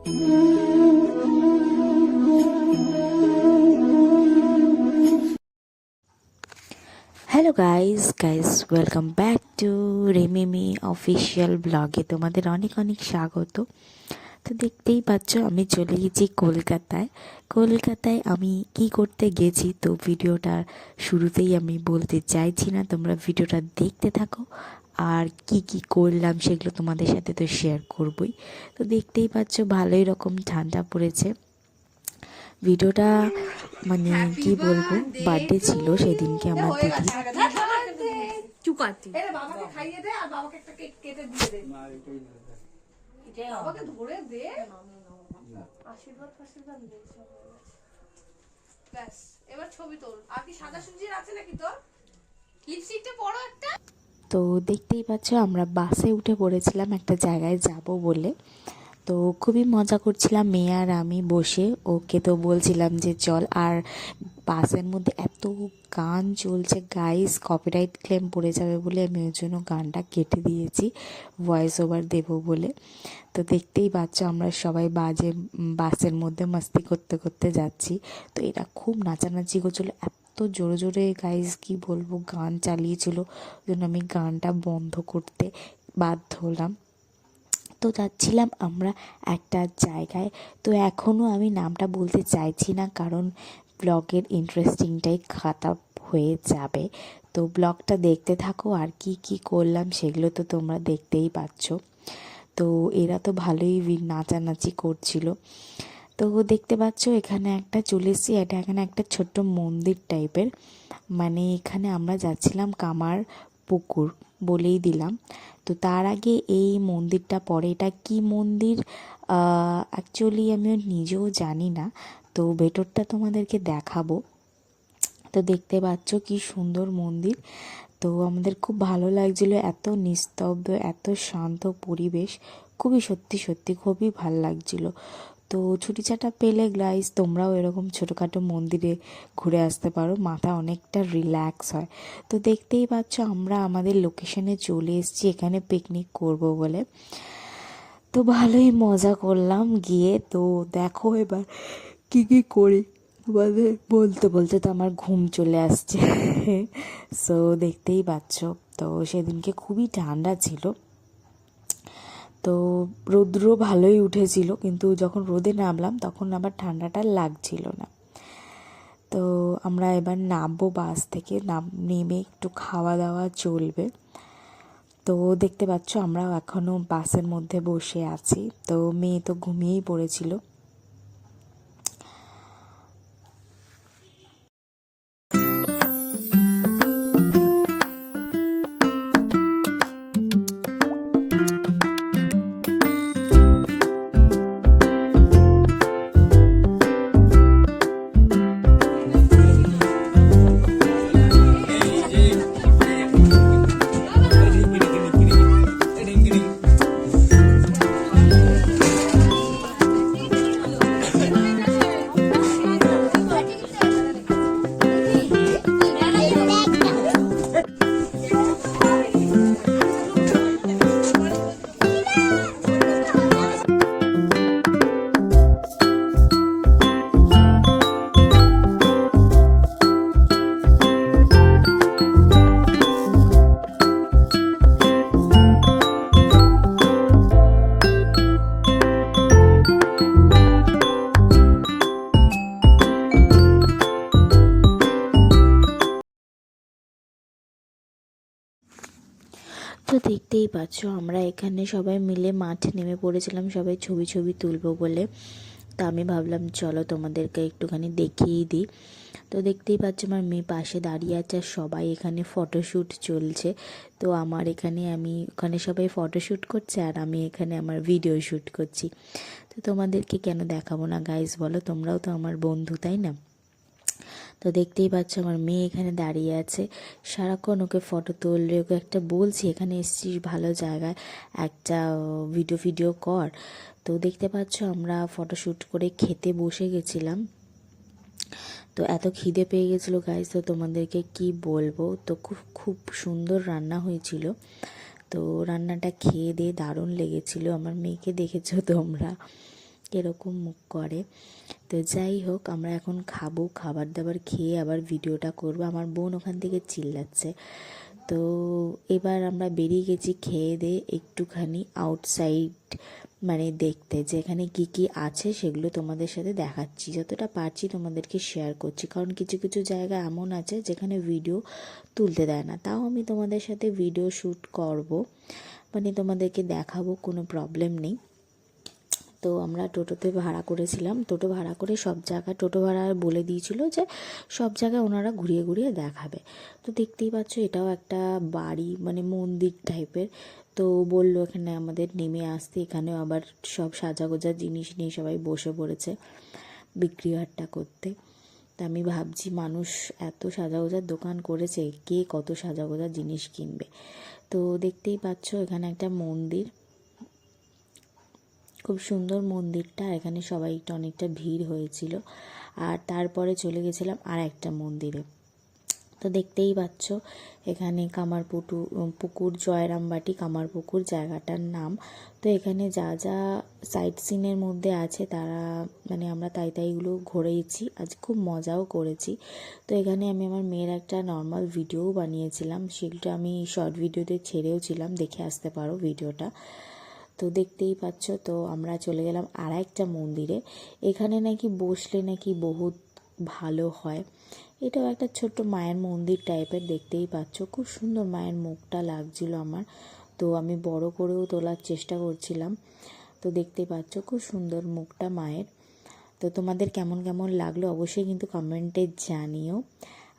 Hello guys guys welcome back to রেমিমি official ব্লগে তোমাদের অনেক অনেক স্বাগত। তো দেখতেই পাচ্ছ, আমি চলে গেছি কলকাতায়। কলকাতায় আমি কি করতে গেছি তো ভিডিওটা শুরুতেই আমি বলতে চাইছি না, তোমরা ভিডিওটা দেখতে থাকো। আর কি কি করলাম সেগুলো তোমাদের সাথে তো শেয়ার করবই। তো দেখতেই পাচ্ছ ভালোই রকম ঠান্ডা পড়েছে। ভিডিওটা মানে কি বলব বার্থডে ছিল সেদিনকে আমার দিদি। চুকাতি বাবাকে খাইয়ে দে আর বাবাকে একটা কেক কেটে দিয়ে দে। বাবাকে ধরে দে। আশীর্বাদ ফাশীর্বাদ দে সব গেছে। ব্যাস এবার ছবি তোল। আর কি সাদা সুজির আছে নাকি তোর? লিপস্টিকটা পরো একটা। তো দেখতেই পাচ্ছ, আমরা বাসে উঠে পড়েছিলাম একটা জায়গায় যাব বলে। তো খুবই মজা করছিলাম, মেয়ে আর আমি বসে। ওকে তো বলছিলাম যে, চল। আর বাসের মধ্যে এত গান চলছে গাইস কপিরাইট ক্লেম পড়ে যাবে বলে আমি ওই জন্য গানটা কেটে দিয়েছি ভয়েস ওভার দেবো বলে। তো দেখতেই পাচ্ছ, আমরা সবাই বাজে বাসের মধ্যে মাস্তি করতে করতে যাচ্ছি। তো এরা খুব নাচানাচি করছিল, এত জোরে জোরে গাইজ কি বলব, গান চালিয়েছিল। ওই জন্য আমি গানটা বন্ধ করতে বাধ্য হলাম। তো যাচ্ছিলাম আমরা একটা জায়গায়। তো এখনও আমি নামটা বলতে চাইছি না, কারণ ব্লগের ইন্টারেস্টিংটাই খাতা হয়ে যাবে। তো ব্লগটা দেখতে থাকো, আর কি কি করলাম সেগুলো তো তোমরা দেখতেই পাচ্ছ। তো এরা তো ভালোই নাচানাচি করছিল। তো দেখতে পাচ্ছ, এখানে একটা চলে এটা এখানে একটা ছোট্ট মন্দির টাইপের মানে এখানে আমরা যাচ্ছিলাম কামার পুকুর বলেই দিলাম। তো তার আগে এই মন্দিরটা পরে। এটা কি মন্দির? অ্যাকচুয়ালি আমিও নিজেও জানি না। তো ভেতরটা তোমাদেরকে দেখাবো। তো দেখতে পাচ্ছ কি সুন্দর মন্দির। তো আমাদের খুব ভালো লাগছিল। এত নিস্তব্ধ, এত শান্ত পরিবেশ। খুবই সত্যি সত্যি খুবই ভালো লাগছিল। তো ছুটি ছাটা পেলে গ্লাইস তোমরাও এরকম ছোটোখাটো মন্দিরে ঘুরে আসতে পারো, মাথা অনেকটা রিল্যাক্স হয়। তো দেখতেই পাচ্ছ আমরা আমাদের লোকেশনে চলে এসেছি, এখানে পিকনিক করব বলে। তো ভালোই মজা করলাম গিয়ে। তো দেখো এবার কি কি করি, তোমাদের বলতে বলতে তো আমার ঘুম চলে আসছে। সো দেখতেই পাচ্ছ। তো সেদিনকে খুবই ঠান্ডা ছিল। তো রৌদ্র ভালোই উঠেছিল, কিন্তু যখন রোদে নামলাম তখন আবার ঠান্ডাটা লাগছিল না। তো আমরা এবার নামবো বাস থেকে, নাম, নেমে একটু খাওয়া দাওয়া চলবে। তো দেখতে পাচ্ছ আমরাও এখনও বাসের মধ্যে বসে আছি। তো মেয়ে তো ঘুমিয়েই পড়েছিল। দেখতেই পাচ্ছ, আমরা এখানে সবাই মিলে মাঠে নেমে পড়েছিলাম, সবাই ছবি ছবি তুলবো বলে। তো আমি ভাবলাম, চলো তোমাদেরকে একটুখানি দেখিয়েই দিই। তো দেখতেই পাচ্ছ, আমার মেয়ে পাশে দাঁড়িয়ে আছে আর সবাই এখানে ফটোশ্যুট চলছে। তো আমার এখানে আমি, ওখানে সবাই ফটোশ্যুট করছে আর আমি এখানে আমার ভিডিও শ্যুট করছি। তো তোমাদেরকে কেন দেখাবো না গাইজ বলো, তোমরাও তো আমার বন্ধু, তাই না? তো দেখতেই পাচ্ছ আমার মেয়ে এখানে দাঁড়িয়ে আছে। সারাক্ষণ ওকে ফটো তুললে, ওকে একটা বলছি, এখানে এসেছিস ভালো জায়গায়, একটা ভিডিও ভিডিও কর। তো দেখতে পাচ্ছ আমরা ফটোশ্যুট করে খেতে বসে গেছিলাম। তো এত খিদে পেয়ে গেছিল গাইজ তো তোমাদেরকে কি বলব? তো খুব খুব সুন্দর রান্না হয়েছিল। তো রান্নাটা খেয়ে দিয়ে দারুণ লেগেছিল। আমার মেয়েকে দেখেছ তোমরা? এরকম মুখ করে। তো যাই হোক, আমরা এখন খাব খাবার দাবার খেয়ে আবার ভিডিওটা করব। আমার বোন ওখান থেকে চিল্লাচ্ছে। তো এবার আমরা বেরিয়ে গেছি খেয়ে দিয়ে একটুখানি আউটসাইড মানে দেখতে। যে এখানে কী কী আছে সেগুলো তোমাদের সাথে দেখাচ্ছি। যতটা পারছি তোমাদেরকে শেয়ার করছি। কারণ কিছু কিছু জায়গা এমন আছে যেখানে ভিডিও তুলতে দেয় না। তাও আমি তোমাদের সাথে ভিডিও শ্যুট করব। মানে তোমাদেরকে দেখাবো, কোনো প্রবলেম নেই। তো আমরা টোটোতে ভাড়া করেছিলাম। টোটো ভাড়া করে সব জায়গায় টোটো ভাড়া বলে দিয়েছিল যে সব জায়গায় ওনারা ঘুরিয়ে ঘুরিয়ে দেখাবে। তো দেখতেই পাচ্ছ এটাও একটা বাড়ি মানে মন্দির টাইপের তো বলল এখানে আমাদের নেমে আসতে, এখানেও আবার সব সাজাগোজা জিনিস নিয়ে সবাই বসে পড়েছে বিক্রি হাটটা করতে। তা আমি ভাবছি মানুষ এত সাজা সাজাগোজার দোকান করেছে, কে কত সাজাগোজার জিনিস কিনবে? তো দেখতেই পাচ্ছ এখানে একটা মন্দির। খুব সুন্দর মন্দিরটা। এখানে সবাই একটু অনেকটা ভিড় হয়েছিল। আর তারপরে চলে গেছিলাম আর একটা মন্দিরে। তো দেখতেই পাচ্ছ, এখানে কামারপুটু পুকুর, জয়রামবাটি কামারপুকুর জায়গাটার নাম। তো এখানে যা যা সাইট সিনের মধ্যে আছে, তারা মানে আমরা তাই তাইগুলো ঘুরেছি আজ খুব মজাও করেছি। তো এখানে আমি আমার মেয়ের একটা নর্মাল ভিডিও বানিয়েছিলাম। সেগুলো আমি শর্ট ভিডিওতে ছেড়েও ছিলাম। দেখে আসতে পারো ভিডিওটা তো দেখতেই পাচ্ছ, তো আমরা চলে গেলাম আর একটা মন্দিরে। এখানে নাকি বসলে নাকি বহুত ভালো হয়। এটাও একটা ছোট্ট মায়ের মন্দির টাইপের, দেখতেই পাচ্ছ। খুব সুন্দর মায়ের মুখটা লাগছিল আমার। তো আমি বড় করেও তোলার চেষ্টা করছিলাম। তো দেখতেই পাচ্ছ, খুব সুন্দর মুখটা মায়ের। তো তোমাদের কেমন কেমন লাগল অবশ্যই কিন্তু কমেন্টে জানিও।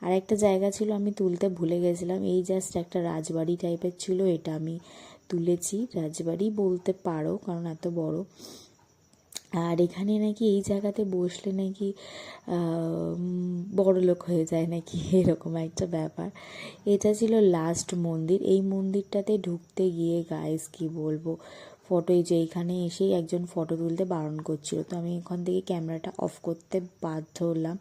আর একটা জায়গা ছিল, আমি তুলতে ভুলে গেছিলাম। এই জাস্ট একটা রাজবাড়ি টাইপের ছিল, এটা আমি তুলেছি, রাজবাড়ি বলতে পারো, কারণ এত বড়। আর এখানে নাকি এই জায়গাতে বসলে নাকি বড় লোক হয়ে যায় নাকি, এরকম একটা ব্যাপার। এটা ছিল লাস্ট মন্দির। এই মন্দিরটাতে ঢুকতে গিয়ে গাইস কি বলব ফটো যে এখানে এসেই একজন ফটো তুলতে বারণ করছিল। তো আমি এখান থেকে ক্যামেরাটা অফ করতে বাধ্য হলাম।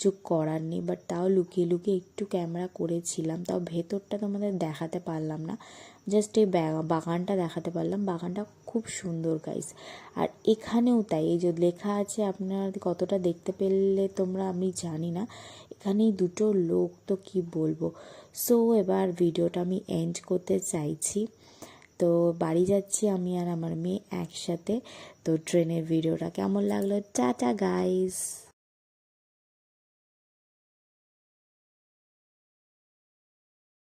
কিছু করার নেই বাট তাও লুকিয়ে লুকিয়ে একটু ক্যামেরা করেছিলাম। তাও ভেতরটা তোমাদের দেখাতে পারলাম না। জাস্ট এই বাগানটা দেখাতে পারলাম। বাগানটা খুব সুন্দর গাইস আর এখানেও তাই, এই যে লেখা আছে আপনারা কতটা দেখতে পেলে তোমরা আমি জানি না। এখানে এই দুটো লোক, তো কি বলব? সো এবার ভিডিওটা আমি এন্ড করতে চাইছি। তো বাড়ি যাচ্ছি আমি আর আমার মেয়ে একসাথে। তো ট্রেনের ভিডিওটা কেমন লাগল? Tata guys